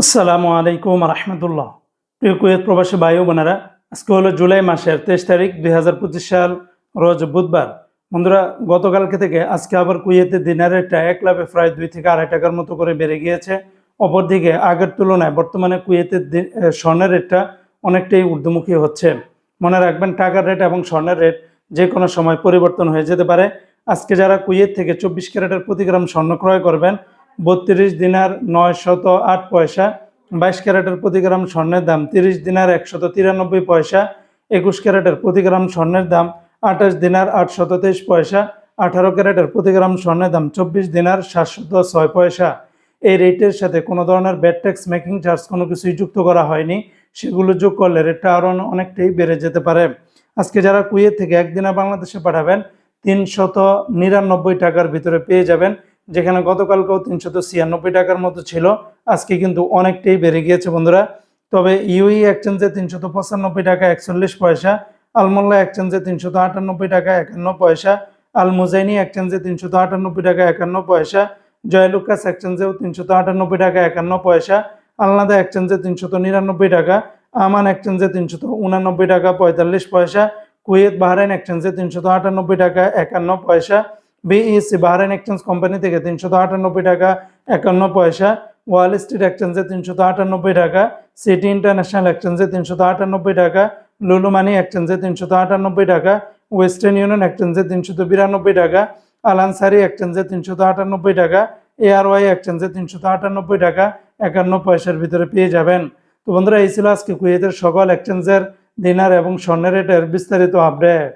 আসসালামু আলাইকুম রহমতুল্লাহ। প্রিয় কুয়েত প্রবাসী ও বোনেরা, আজকে হলো জুলাই মাসের তেইশ তারিখ দুই হাজার পঁচিশ সাল, রোজ বুধবার। বন্ধুরা, গতকালকে থেকে আজকে আবার কুয়েতে দিনার রেটটা এক লাভে প্রায় দুই থেকে আড়াই টাকার মতো করে বেড়ে গিয়েছে। অপরদিকে, আগের তুলনায় বর্তমানে কুয়েতের স্বর্ণের রেটটা অনেকটাই ঊর্ধ্বমুখী হচ্ছে। মনে রাখবেন, টাকার রেট এবং স্বর্ণের রেট যে কোনো সময় পরিবর্তন হয়ে যেতে পারে। আজকে যারা কুয়েত থেকে চব্বিশ ক্যারেটের প্রতি গ্রাম স্বর্ণ ক্রয় করবেন বত্রিশ দিনার নয় শত আট পয়সা, বাইশ ক্যারেটের প্রতি গ্রাম স্বর্ণের দাম তিরিশ দিনার একশত তিরানব্বই পয়সা, একুশ ক্যারেটের প্রতি গ্রাম স্বর্ণের দাম আঠাশ দিনার আটশত তেইশ পয়সা, আঠারো ক্যারেটের প্রতি গ্রাম স্বর্ণের দাম চব্বিশ দিনার সাতশত ছয় পয়সা। এই রেটের সাথে কোনো ধরনের ব্যাড ট্যাক্স, মেকিং চার্জ কোনো কিছুই যুক্ত করা হয়নি। সেগুলো যোগ করলে রেটটা আরও অনেকটাই বেড়ে যেতে পারে। আজকে যারা কুয়েত থেকে একদিনে বাংলাদেশে পাঠাবেন, তিনশত নিরানব্বই টাকার ভিতরে পেয়ে যাবেন। যেখানে গতকালকেও তিনশত ছিয়ানব্বই টাকার মতো ছিল। আজকে কিন্তু অনেকটাই বেড়ে গিয়েছে বন্ধুরা। তবে ইউই এক্সচেঞ্জে তিনশত পঁচানব্বই টাকা একচল্লিশ পয়সা, আলমোল্লা এক্সচেঞ্জে তিনশত আটানব্বই টাকা একান্ন পয়সা আল মুজাইনি এক্সচেঞ্জে তিনশত আটানব্বই টাকা একান্ন পয়সা, জয়লুকাস এক্সচেঞ্জেও তিনশত আটানব্বই টাকা একান্ন পয়সা, আলনাদা এক্সচেঞ্জে তিনশত নিরানব্বই টাকা, আমান এক্সচেঞ্জে তিনশত উনানব্বই টাকা পঁয়তাল্লিশ পয়সা, কুয়েত বাহরাইন এক্সচেঞ্জে তিনশত আটানব্বই টাকা একান্ন পয়সা বিইসি বাহরাইন এক্সচেঞ্জ কোম্পানি থেকে তিনশত আটানব্বই টাকা, একান্ন পয়সা। ওয়াল স্ট্রিট এক্সচেঞ্জে তিনশত আটানব্বই টাকা। সিটি ইন্টারন্যাশনাল এক্সচেঞ্জে তিনশত আটানব্বই টাকা। লুলু মানি এক্সচেঞ্জে তিনশত আটানব্বই টাকা। ওয়েস্টার্ন ইউনিয়ন এক্সচেঞ্জে তিনশত বিরানব্বই টাকা। আলানসারি এক্সচেঞ্জে তিনশত আটানব্বই টাকা। এআরওয়াই এক্সচেঞ্জে তিনশত আটানব্বই টাকা। একান্ন পয়সার ভিতরে পেয়ে যাবেন। তো বন্ধুরা, এই ছিল আজকে কুয়েতের সকল এক্সচেঞ্জের দিনার এবং স্বর্ণের রেটের বিস্তারিত আপডেট